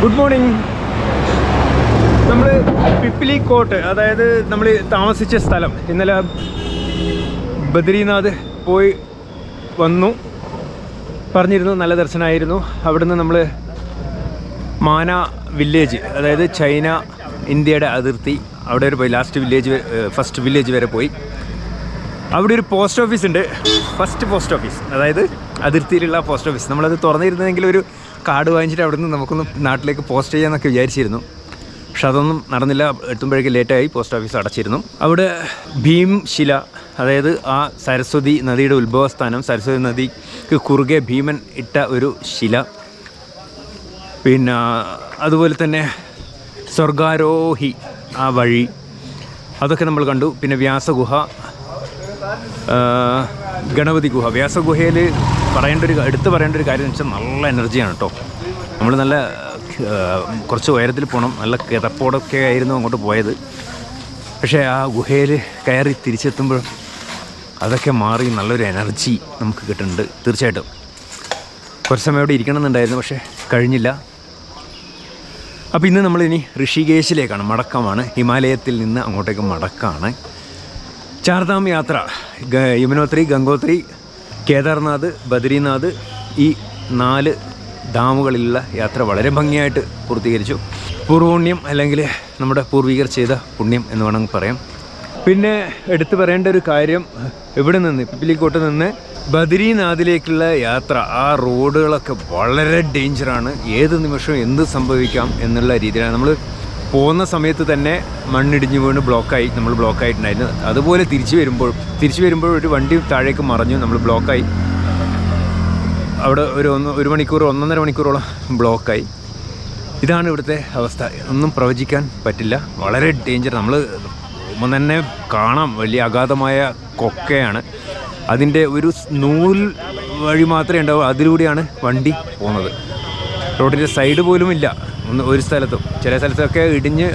Good morning നമ്മൾ Pipili coat അതായത് നമ്മൾ താമസിച്ച സ്ഥലം. ഇന്നലെ ബദ്രീനാഥ് പോയി വന്നു. പറഞ്ഞിരുന്നു നല്ല ദർശനമായിരുന്നു. അവിടുന്ന് നമ്മൾ മാന വില്ലേജ് അതായത് ചൈന ഇന്ത്യയുടെ അതിർത്തി അവിടെ വരെ പോയി ലാസ്റ്റ് വില്ലേജ് ഫസ്റ്റ് വില്ലേജ് വരെ പോയി. അവിടെ ഒരു പോസ്റ്റ് ഓഫീസ് ഉണ്ട്. ഫസ്റ്റ് പോസ്റ്റ് ഓഫീസ് അതായത് അതിർത്തിയിലുള്ള പോസ്റ്റ് ഓഫീസ് നമ്മളത് തുറന്നിരുന്നെങ്കിൽ ഒരു കാർഡ് വാങ്ങിച്ചിട്ട് അവിടെ നിന്ന് നമുക്കൊന്ന് നാട്ടിലേക്ക് പോസ്റ്റ് ചെയ്യാമെന്നൊക്കെ വിചാരിച്ചിരുന്നു. പക്ഷെ അതൊന്നും നടന്നില്ല. എത്തുമ്പോഴേക്ക് ലേറ്റായി. പോസ്റ്റ് ഓഫീസ് അടച്ചിരുന്നു. അവിടെ ഭീം ശില അതായത് ആ സരസ്വതി നദിയുടെ ഉത്ഭവസ്ഥാനം സരസ്വതി നദിക്ക് കുറുകെ ഭീമൻ ഇട്ട ഒരു ശില. പിന്നെ അതുപോലെ തന്നെ സ്വർഗാരോഹി ആ വഴി. അതൊക്കെ നമ്മൾ കണ്ടു. പിന്നെ വ്യാസഗുഹ ഗണപതി ഗുഹ. വ്യാസഗുഹയിൽ പറയേണ്ട ഒരു എടുത്തു പറയേണ്ട ഒരു കാര്യം എന്ന് വെച്ചാൽ നല്ല എനർജിയാണ് കേട്ടോ നമ്മൾ നല്ല കുറച്ച് ഉയരത്തിൽ പോകണം നല്ല കിതപ്പോടൊക്കെ ആയിരുന്നു അങ്ങോട്ട് പോയത്. പക്ഷേ ആ ഗുഹയിൽ കയറി തിരിച്ചെത്തുമ്പോൾ അതൊക്കെ മാറി നല്ലൊരു എനർജി നമുക്ക് കിട്ടുന്നുണ്ട് തീർച്ചയായിട്ടും. കുറച്ച് സമയം അവിടെ ഇരിക്കണമെന്നുണ്ടായിരുന്നു പക്ഷേ കഴിഞ്ഞില്ല. അപ്പോൾ ഇന്ന് നമ്മളിനി ഋഷികേശിലേക്കാണ് മടക്കമാണ്. ഹിമാലയത്തിൽ നിന്ന് അങ്ങോട്ടേക്ക് മടക്കമാണ് ചാർധാം യാത്ര യമുനോത്രി ഗംഗോത്രി കേദാർനാഥ് ബദ്രീനാഥ് ഈ നാല് ഡാമുകളിലുള്ള യാത്ര വളരെ ഭംഗിയായിട്ട് പൂർത്തീകരിച്ചു. പൂർവപുണ്യം അല്ലെങ്കിൽ നമ്മുടെ പൂർവികർ ചെയ്ത പുണ്യം എന്ന് വേണമെങ്കിൽ പറയാം. പിന്നെ എടുത്തു പറയേണ്ട ഒരു കാര്യം ഇവിടെ നിന്ന് പിപ്പിലിക്കോട്ട് നിന്ന് ബദ്രീനാഥിലേക്കുള്ള യാത്ര ആ റോഡുകളൊക്കെ വളരെ ഡേഞ്ചറാണ്. ഏത് നിമിഷം എന്ത് സംഭവിക്കാം എന്നുള്ള രീതിയിലാണ് നമ്മൾ പോകുന്ന സമയത്ത് തന്നെ മണ്ണിടിഞ്ഞ് വീണ് ബ്ലോക്കായി നമ്മൾ ബ്ലോക്കായിട്ടുണ്ടായിരുന്നു. അതുപോലെ തിരിച്ചു വരുമ്പോൾ തിരിച്ചു വരുമ്പോൾ ഒരു വണ്ടി താഴേക്ക് മറിഞ്ഞു നമ്മൾ ബ്ലോക്കായി. അവിടെ ഒരു ഒന്ന് ഒരു മണിക്കൂർ ഒന്നൊന്നര മണിക്കൂറോളം ബ്ലോക്കായി. ഇതാണ് ഇവിടുത്തെ അവസ്ഥ. ഒന്നും പ്രവചിക്കാൻ പറ്റില്ല. വളരെ ഡേഞ്ചർ നമ്മൾ ഒന്ന് തന്നെ കാണാം. വലിയ അഗാധമായ കൊക്കയാണ്. അതിന്റെ ഒരു നൂൽ വഴി മാത്രമേ ഉണ്ടാവൂ. അതിലൂടെയാണ് വണ്ടി പോകുന്നത്. റോഡിന്റെ സൈഡ് പോലും ഇല്ല ഒന്ന് ഒരു സ്ഥലത്തും. ചില സ്ഥലത്തൊക്കെ ഇടിഞ്ഞ്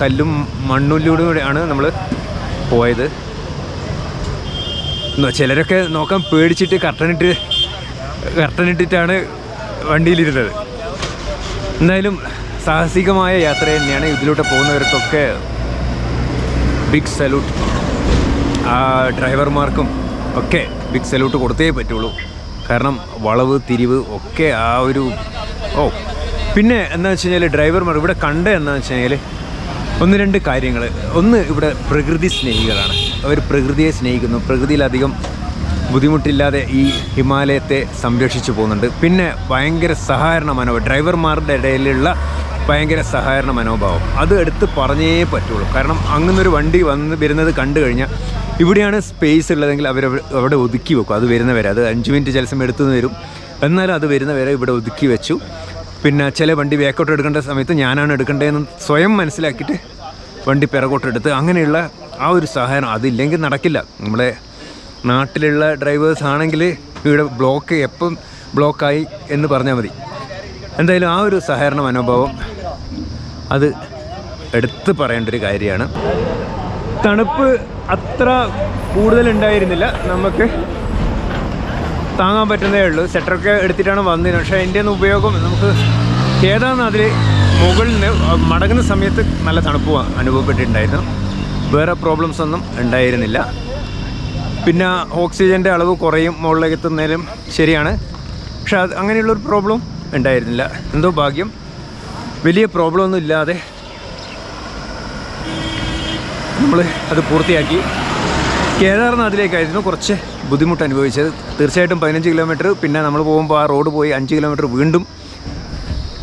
കല്ലും മണ്ണിലൂടെയാണ് നമ്മൾ പോയത്. ചിലരൊക്കെ നോക്കാൻ പേടിച്ചിട്ട് കർട്ടനിട്ട് കർട്ടനിട്ടിട്ടാണ് വണ്ടിയിലിരുന്നത്. എന്തായാലും സാഹസികമായ യാത്ര തന്നെയാണ് ഇതിലൂടെ പോകുന്നവർക്കൊക്കെ ബിഗ് സല്യൂട്ട് ആ ഡ്രൈവർമാർക്കും ഒക്കെ ബിഗ് സല്യൂട്ട് കൊടുത്തേ പറ്റുള്ളൂ. കാരണം വളവ് തിരിവ് ഒക്കെ ആ ഒരു ഓ പിന്നെ എന്താ വെച്ച് കഴിഞ്ഞാൽ ഡ്രൈവർമാർ ഇവിടെ കണ്ട എന്താ വെച്ച് കഴിഞ്ഞാൽ ഒന്ന് രണ്ട് കാര്യങ്ങൾ ഒന്ന് ഇവിടെ പ്രകൃതി സ്നേഹികളാണ്. അവർ പ്രകൃതിയെ സ്നേഹിക്കുന്നു. പ്രകൃതിയിലധികം ബുദ്ധിമുട്ടില്ലാതെ ഈ ഹിമാലയത്തെ സംരക്ഷിച്ചു പോകുന്നുണ്ട്. പിന്നെ ഭയങ്കര സഹകരണ മനോഭാവം. ഡ്രൈവർമാരുടെ ഇടയിലുള്ള ഭയങ്കര സഹകരണ മനോഭാവം. അത് എടുത്ത് പറഞ്ഞേ പറ്റുള്ളൂ. കാരണം അങ്ങനൊരു വണ്ടി വന്ന് വരുന്നത് കണ്ടു കഴിഞ്ഞാൽ ഇവിടെയാണ് സ്പേസ് ഉള്ളതെങ്കിൽ അവർ അവിടെ ഒതുക്കി വെക്കും. അത് വരുന്നവരെ. അത് അഞ്ച് മിനിറ്റ് ചില സമയം എടുത്തു വരും. എന്നാലും അത് വരുന്നവരെ ഇവിടെ ഒതുക്കി വെച്ചു. പിന്നെ ചില വണ്ടി ബാക്കോട്ട് എടുക്കേണ്ട സമയത്ത് ഞാനാണ് എടുക്കേണ്ടതെന്ന് സ്വയം മനസ്സിലാക്കിയിട്ട് വണ്ടി പിറകോട്ടെടുത്ത് അങ്ങനെയുള്ള ആ ഒരു സഹായം അതില്ലെങ്കിൽ നടക്കില്ല. നമ്മളെ നാട്ടിലുള്ള ഡ്രൈവേഴ്സ് ആണെങ്കിൽ ഇവിടെ ബ്ലോക്ക് എപ്പം ബ്ലോക്കായി എന്ന് പറഞ്ഞാൽ മതി. എന്തായാലും ആ ഒരു സഹകരണ മനോഭാവം അത് എടുത്ത് പറയേണ്ട ഒരു കാര്യമാണ്. തണുപ്പ് അത്ര കൂടുതലുണ്ടായിരുന്നില്ല. നമുക്ക് താങ്ങാൻ പറ്റുന്നേ ഉള്ളൂ. സെറ്ററൊക്കെ എടുത്തിട്ടാണ് വന്നത് പക്ഷേ അതിന്റെ ഒന്നും ഉപയോഗം നമുക്ക് അതിൽ മുകളിൽ മടങ്ങുന്ന സമയത്ത് നല്ല തണുപ്പ് അനുഭവപ്പെട്ടിട്ടുണ്ടായിരുന്നു. വേറെ പ്രോബ്ലംസ് ഒന്നും ഉണ്ടായിരുന്നില്ല. പിന്നെ ഓക്സിജന്റെ അളവ് കുറയും മുകളിലേക്ക് എത്തുന്നതിലും ശരിയാണ്. പക്ഷെ അത് അങ്ങനെയുള്ളൊരു പ്രോബ്ലം ഉണ്ടായിരുന്നില്ല. എന്തോ ഭാഗ്യം. വലിയ പ്രോബ്ലം ഒന്നും ഇല്ലാതെ നമ്മൾ അത് പൂർത്തിയാക്കി. കേദാർനാഥിലേക്കായിരുന്നു കുറച്ച് ബുദ്ധിമുട്ട് അനുഭവിച്ചത് തീർച്ചയായിട്ടും പതിനഞ്ച് കിലോമീറ്റർ പിന്നെ നമ്മൾ പോകുമ്പോൾ ആ റോഡ് പോയി അഞ്ച് കിലോമീറ്റർ വീണ്ടും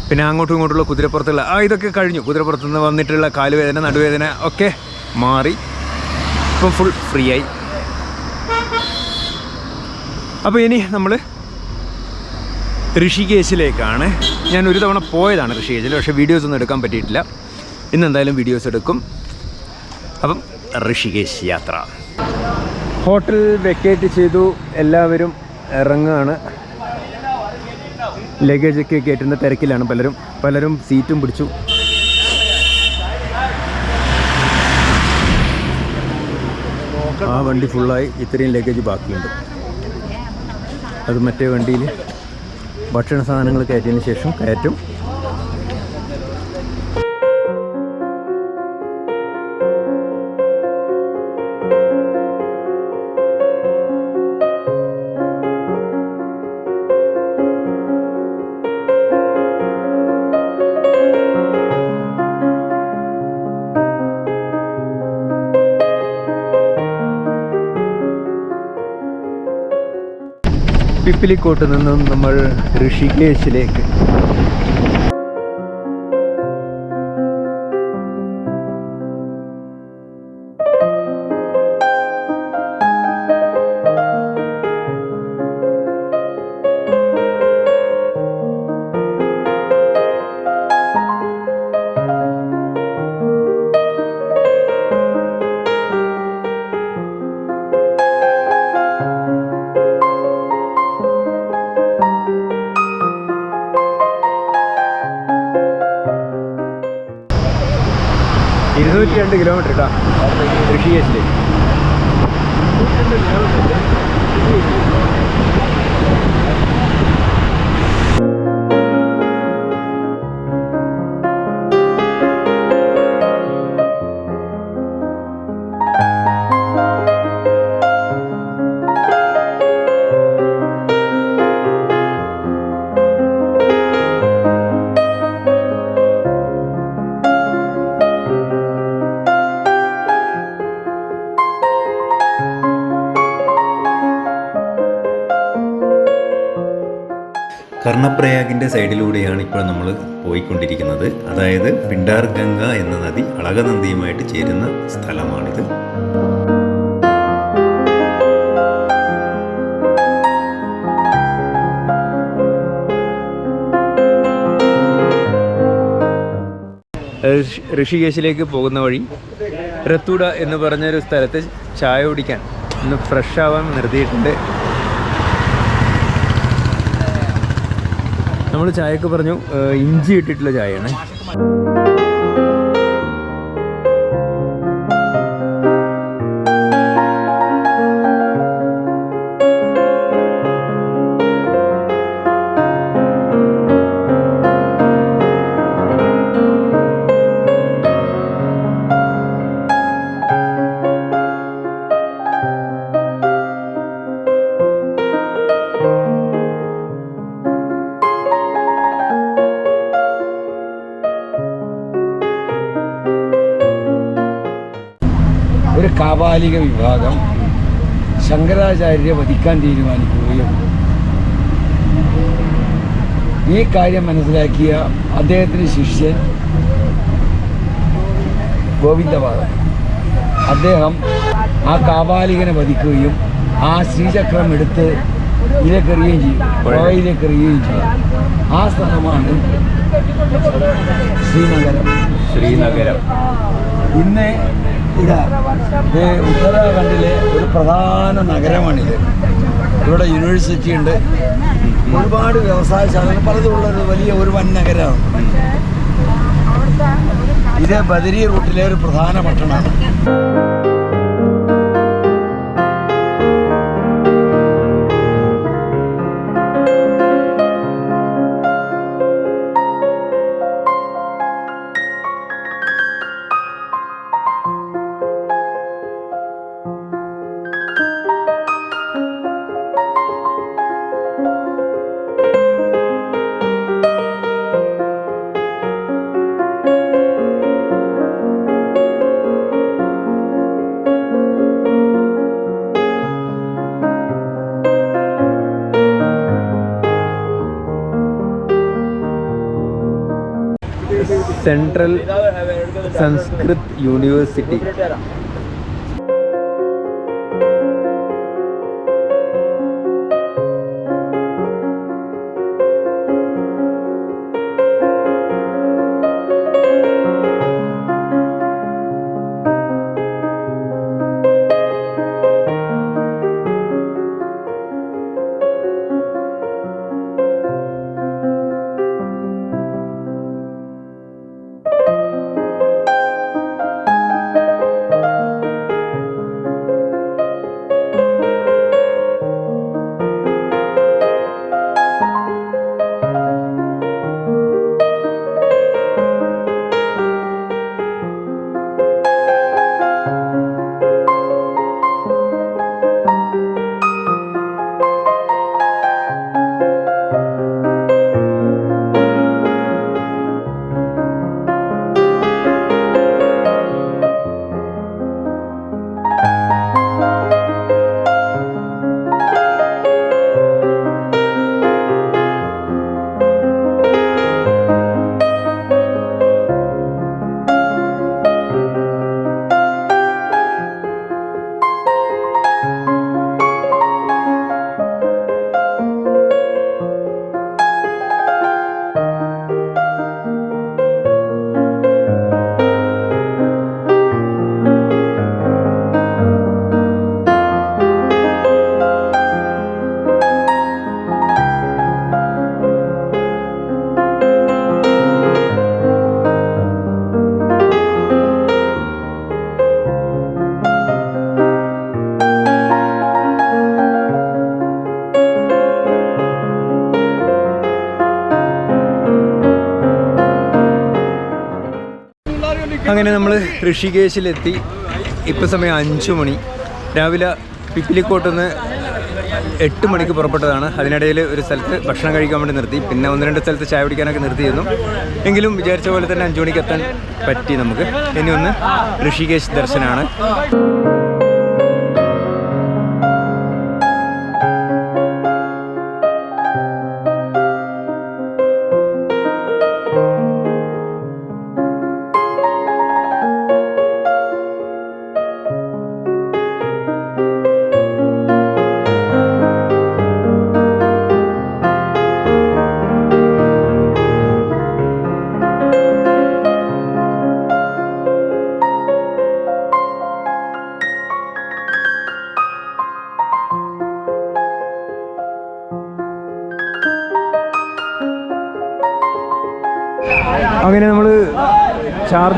പിന്നെ അങ്ങോട്ടും ഇങ്ങോട്ടുള്ള കുതിരപ്പുറത്തുള്ള ആ ഇതൊക്കെ കഴിഞ്ഞു. കുതിരപ്പുറത്ത് നിന്ന് വന്നിട്ടുള്ള കാലുവേദന നടുവേദന ഒക്കെ മാറി. ഇപ്പം ഫുൾ ഫ്രീ ആയി. അപ്പോൾ ഇനി നമ്മൾ ഋഷികേശിലേക്കാണ് ഞാൻ ഒരു തവണ പോയതാണ് ഋഷികേശിൽ പക്ഷേ വീഡിയോസ് ഒന്നും എടുക്കാൻ പറ്റിയിട്ടില്ല. ഇന്ന് എന്തായാലും വീഡിയോസ് എടുക്കും. അപ്പം ഋഷികേശ് യാത്ര. ഹോട്ടൽ വെക്കേറ്റ് ചെയ്തു. എല്ലാവരും ഇറങ്ങുകയാണ്. ലഗേജൊക്കെ കയറ്റുന്ന തിരക്കിലാണ് പലരും. പലരും സീറ്റും പിടിച്ചു. ആ വണ്ടി ഫുള്ളായി ഇത്രയും ലഗേജ് ബാക്കിയുണ്ട്. അത് മറ്റേ വണ്ടിയിൽ ഭക്ഷണ സാധനങ്ങൾ കയറ്റിയതിന് ശേഷം കയറ്റും. പിപ്പിലിക്കോട്ട് നിന്നും നമ്മൾ ഋഷികേശിലേക്ക് കിലോമീറ്റർ കേട്ടോ ഋഷികേശിലേക്ക് കർണപ്രയാഗിന്റെ സൈഡിലൂടെയാണ് ഇപ്പോൾ നമ്മൾ പോയിക്കൊണ്ടിരിക്കുന്നത്. അതായത് പിണ്ടാർ ഗംഗ എന്ന നദി അളകനന്ദിയുമായിട്ട് ചേരുന്ന സ്ഥലമാണിത്. ഋഷി- ഋഷികേശിലേക്ക് പോകുന്ന വഴി രത്തൂട എന്ന് പറഞ്ഞൊരു സ്ഥലത്ത് ചായ കുടിക്കാൻ ഒന്ന് ഫ്രഷ് ആവാൻ നിർത്തിയിട്ടുണ്ട്. നമ്മൾ ചായക്ക് പറഞ്ഞു ഇഞ്ചി ഇട്ടിട്ടുള്ള ചായയാണ്. കാപാലിക വിഭാഗം ശങ്കരാചാര്യരെ വധിക്കാൻ തീരുമാനിക്കുകയും ഈ കാര്യം മനസ്സിലാക്കിയ അദ്ദേഹത്തിന് ശിഷ്യൻ ഗോവിന്ദവാദ അദ്ദേഹം ആ കാപാലികനെ വധിക്കുകയും ആ ശ്രീചക്രം എടുത്ത് ഇതിലേക്കെറിയുകയും ചെയ്യും പുഴയിലേക്കെറിയുകയും ചെയ്യും ആ സ്ഥലമാണ് ശ്രീനഗരം. ശ്രീനഗരം. ഇന്ന് ഇതാ. ഉത്തരാഖണ്ഡിലെ ഒരു പ്രധാന നഗരമാണിത്. ഇവിടെ യൂണിവേഴ്സിറ്റി ഉണ്ട്. ഒരുപാട് വ്യവസായശാലകൾ പലതുള്ള ഒരു വലിയ ഒരു വൻ നഗരമാണ്. ഇത് ബദരി റൂട്ടിലെ ഒരു പ്രധാന പട്ടണമാണ്. യൂണിവേഴ്സിറ്റി അങ്ങനെ നമ്മൾ ഋഷികേശിലെത്തി. ഇപ്പം സമയം അഞ്ചു മണി. രാവിലെ പിപ്പിലിക്കോട്ട് നിന്ന് എട്ട് മണിക്ക് പുറപ്പെട്ടതാണ്. അതിനിടയിൽ ഒരു സ്ഥലത്ത് ഭക്ഷണം കഴിക്കാൻ വേണ്ടി നിർത്തി. പിന്നെ ഒന്ന് രണ്ട് സ്ഥലത്ത് ചായ പിടിക്കാനൊക്കെ നിർത്തിയിരുന്നു. എങ്കിലും വിചാരിച്ച പോലെ തന്നെ അഞ്ചു മണിക്ക് എത്താൻ പറ്റി നമുക്ക്. ഇനി ഒന്ന് ഋഷികേശ് ദർശനമാണ്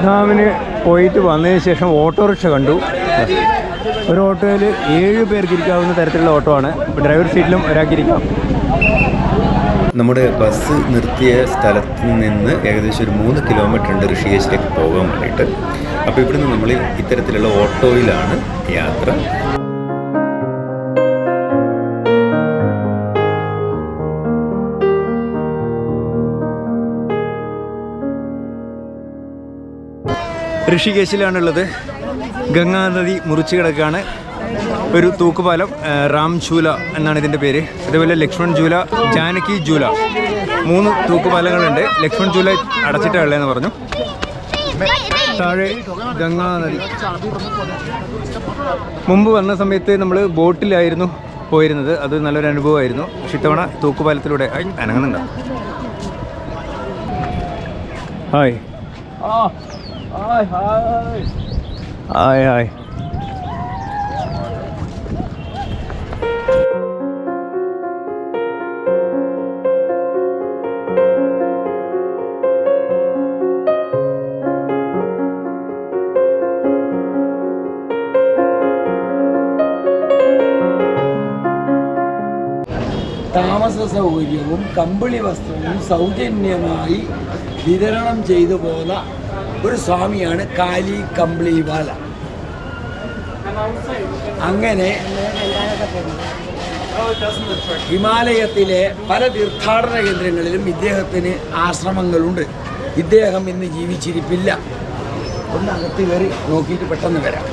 ചാർധാമിന് പോയിട്ട് വന്നതിന് ശേഷം ഓട്ടോറിക്ഷ കണ്ടു. ഒരു ഓട്ടോയിൽ ഏഴ് പേർക്ക് ഇരിക്കാവുന്ന തരത്തിലുള്ള ഓട്ടോ ആണ്. ഡ്രൈവർ സീറ്റിലും ഒരാൾക്കിരിക്കാം നമ്മുടെ ബസ് നിർത്തിയ സ്ഥലത്ത് നിന്ന് ഏകദേശം ഒരു മൂന്ന് കിലോമീറ്റർ ഉണ്ട് ഋഷികേശിലേക്ക് പോകാൻ വേണ്ടിയിട്ട്. അപ്പോൾ ഇവിടുന്ന് നമ്മൾ ഇത്തരത്തിലുള്ള ഓട്ടോയിലാണ് യാത്ര. ഋഷികേശിലാണുള്ളത്. ഗംഗാനദി മുറിച്ച് കിടക്കുകയാണ് ഒരു തൂക്കുപാലം റാം ചൂല എന്നാണ് ഇതിന്റെ പേര്. അതുപോലെ ലക്ഷ്മൺ ജൂല ജാനകി ജൂല മൂന്ന് തൂക്കുപാലങ്ങളുണ്ട്. ലക്ഷ്മൺ ജൂല അടച്ചിട്ടുള്ളതെന്ന് പറഞ്ഞു. താഴെ ഗംഗാനദി. മുമ്പ് വന്ന സമയത്ത് നമ്മൾ ബോട്ടിലായിരുന്നു പോയിരുന്നത്. അത് നല്ലൊരു അനുഭവമായിരുന്നു. പക്ഷെ ഇത്തവണ തൂക്കുപാലത്തിലൂടെ അനങ്ങുന്നുണ്ടോ. ഹായ്. ഹായ് ഹായ് താമസ സൗകര്യവും കമ്പിളി വസ്ത്രവും സൗജന്യമായി വിതരണം ചെയ്തു പോന്ന ഒരു സ്വാമിയാണ് കാലി കംപ്ലീവാല അങ്ങനെ ഹിമാലയത്തിലെ പല തീർത്ഥാടന കേന്ദ്രങ്ങളിലും ഇദ്ദേഹത്തിന് ആശ്രമങ്ങളുണ്ട്. ഇദ്ദേഹം ഇന്ന് ജീവിച്ചിരിപ്പില്ല. ഒന്ന് അകത്ത് കയറി നോക്കിയിട്ട് പെട്ടെന്ന് വരാം.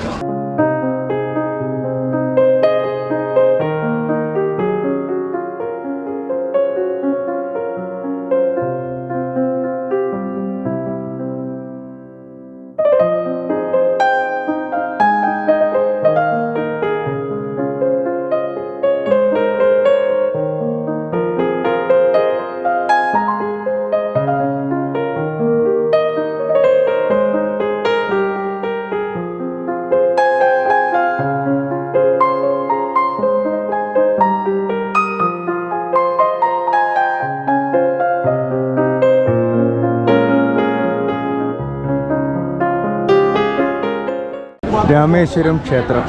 രാമേശ്വരം ക്ഷേത്രം.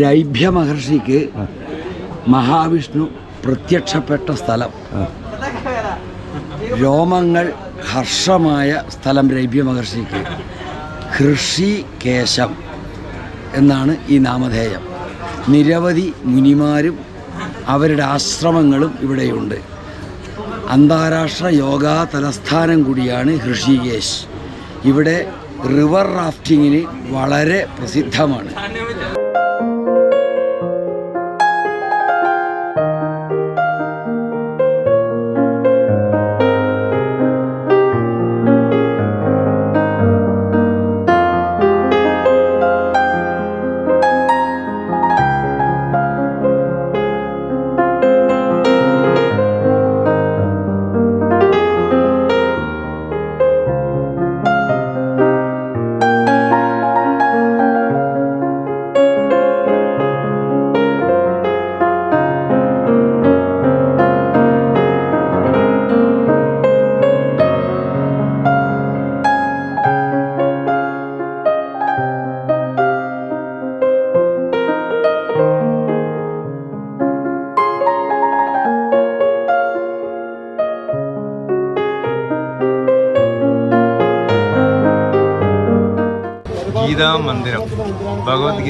രൈഭ്യ മഹർഷിക്ക് മഹാവിഷ്ണു പ്രത്യക്ഷപ്പെട്ട സ്ഥലം. രോമങ്ങൾ ഹർഷമായ സ്ഥലം രൈഭ്യ മഹർഷിക്ക്. ഹൃഷികേശം എന്നാണ് ഈ നാമധേയം. നിരവധി മുനിമാരും അവരുടെ ആശ്രമങ്ങളും ഇവിടെയുണ്ട്. അന്താരാഷ്ട്ര യോഗാ തലസ്ഥാനം കൂടിയാണ് ഹൃഷികേശ് ഇവിടെ റിവർ റാഫ്റ്റിങ്ങിന് വളരെ പ്രസിദ്ധമാണ്.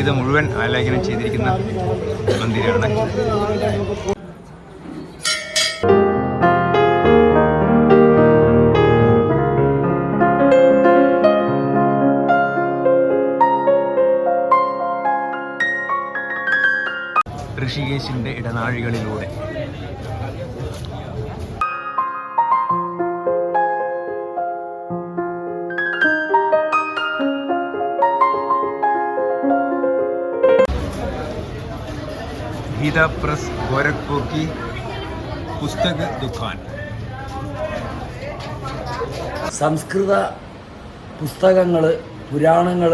ഭഗവത്ഗീത മുഴുവൻ ആലേഖനം ചെയ്തിരിക്കുന്ന മന്ദിരമാണ് ഋഷികേശിന്റെ ഇടനാഴികളിലൂടെ गीता प्रेस गोरखपुर की पुस्तक दुकान സംസ്കൃത പുസ്തകങ്ങൾ പുരാണങ്ങൾ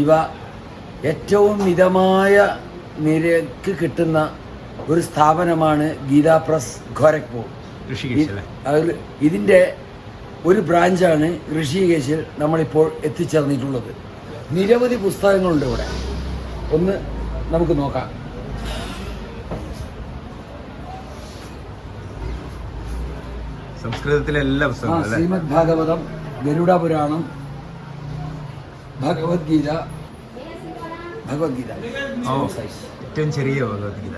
ഇവ ഏറ്റവും മിതമായ നിരക്ക് കിട്ടുന്ന ഒരു സ്ഥാപനമാണ് ഗീതാ പ്രസ് ഗോരഖ്പൂർ ഋഷികേശ് അല്ലേ അതിൽ ഇതിൻ്റെ ഒരു ബ്രാഞ്ചാണ് ഋഷികേശിൽ നമ്മളിപ്പോൾ എത്തിച്ചേർന്നിട്ടുള്ളത് നിരവധി പുസ്തകങ്ങളുണ്ട് ഇവിടെ ഒന്ന് നമുക്ക് നോക്കാം സംസ്കൃതത്തിലെ എല്ലാ പുസ്തകങ്ങളും അല്ലേ? ശ്രീമദ് ഭാഗവതം ഗരുഡ പുരാണം ഭഗവത്ഗീത ഭഗവത്ഗീത. ഓ ഏറ്റവും ചെറിയ ഭഗവത്ഗീത.